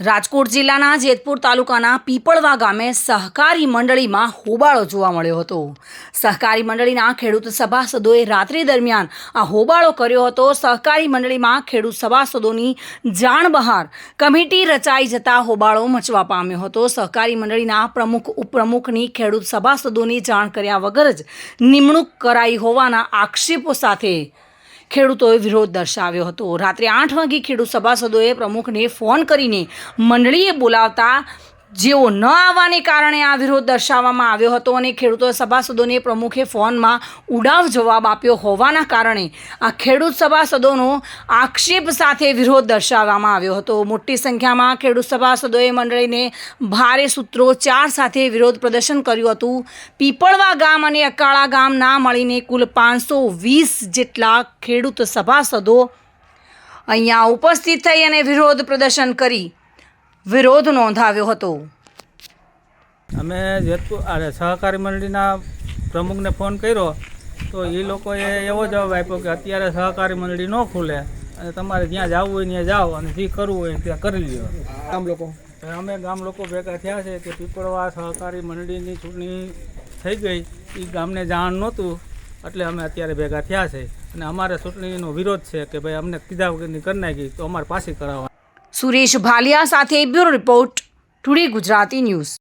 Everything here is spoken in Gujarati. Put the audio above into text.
રાજકોટ જિલ્લાના જેતપુર તાલુકાના પીપળવા ગામે સહકારી મંડળીમાં હોબાળો જોવા મળ્યો હતો. સહકારી મંડળીના ખેડૂત સભાસદોએ રાત્રિ દરમિયાન આ હોબાળો કર્યો હતો. સહકારી મંડળીમાં ખેડૂત સભાસદોની જાણ બહાર કમિટી રચાઈ જતા હોબાળો મચવા પામ્યો હતો. સહકારી મંડળીના પ્રમુખ ઉપપ્રમુખની ખેડૂત સભાસદોની જાણ કર્યા વગર જ નિમણૂક કરાઈ હોવાના આક્ષેપો સાથે ખેડૂતોએ વિરોધ દર્શાવ્યો હતો. રાત્રે આઠ વાગે ખેડૂત સભાસદોએ પ્રમુખને ફોન કરીને મંડળીએ બોલાવતા જેઓ ન આવવાને કારણે આ વિરોધ દર્શાવવામાં આવ્યો હતો અને ખેડૂતો સભાસદોને પ્રમુખે ફોનમાં ઉડાવ જવાબ આપ્યો હોવાના કારણે આ ખેડૂત સભાસદોનો આક્ષેપ સાથે વિરોધ દર્શાવવામાં આવ્યો હતો. મોટી સંખ્યામાં ખેડૂત સભાસદોએ મંડળીને ભારે સૂત્રોચ્ચાર સાથે વિરોધ પ્રદર્શન કર્યું હતું. પીપળવા ગામ અને અકાળા ગામના મળીને કુલ પાંચસો વીસ જેટલા ખેડૂત સભાસદો અહીંયા ઉપસ્થિત થઈ અને વિરોધ પ્રદર્શન કરી વિરોધ નોંધાવ્યો હતો. અમે જેતપુર અરે સહકારી મંડળીના પ્રમુખને ફોન કર્યો તો એ લોકોએ એવો જવાબ આપ્યો કે અત્યારે સહકારી મંડળી ન ખુલે. અને તમારે જ્યાં જવું હોય ત્યાં જાઓ અને જે કરવું હોય ત્યાં કરી લ્યો. ગામ લોકો? અમે ગામ લોકો ભેગા થયા છે કે પીપળવા સહકારી મંડળીની ચૂંટણી થઈ ગઈ. એ ગામને જાણ નહોતું એટલે અમે અત્યારે ભેગા થયા છે. અને અમારે ચૂંટણીનો વિરોધ છે કે ભાઈ અમને કીધા વગરની કરી નાખી તો અમારે પાછી કરાવવા સુરેશ ભાલિયા સાથે bureau report today Gujarati news.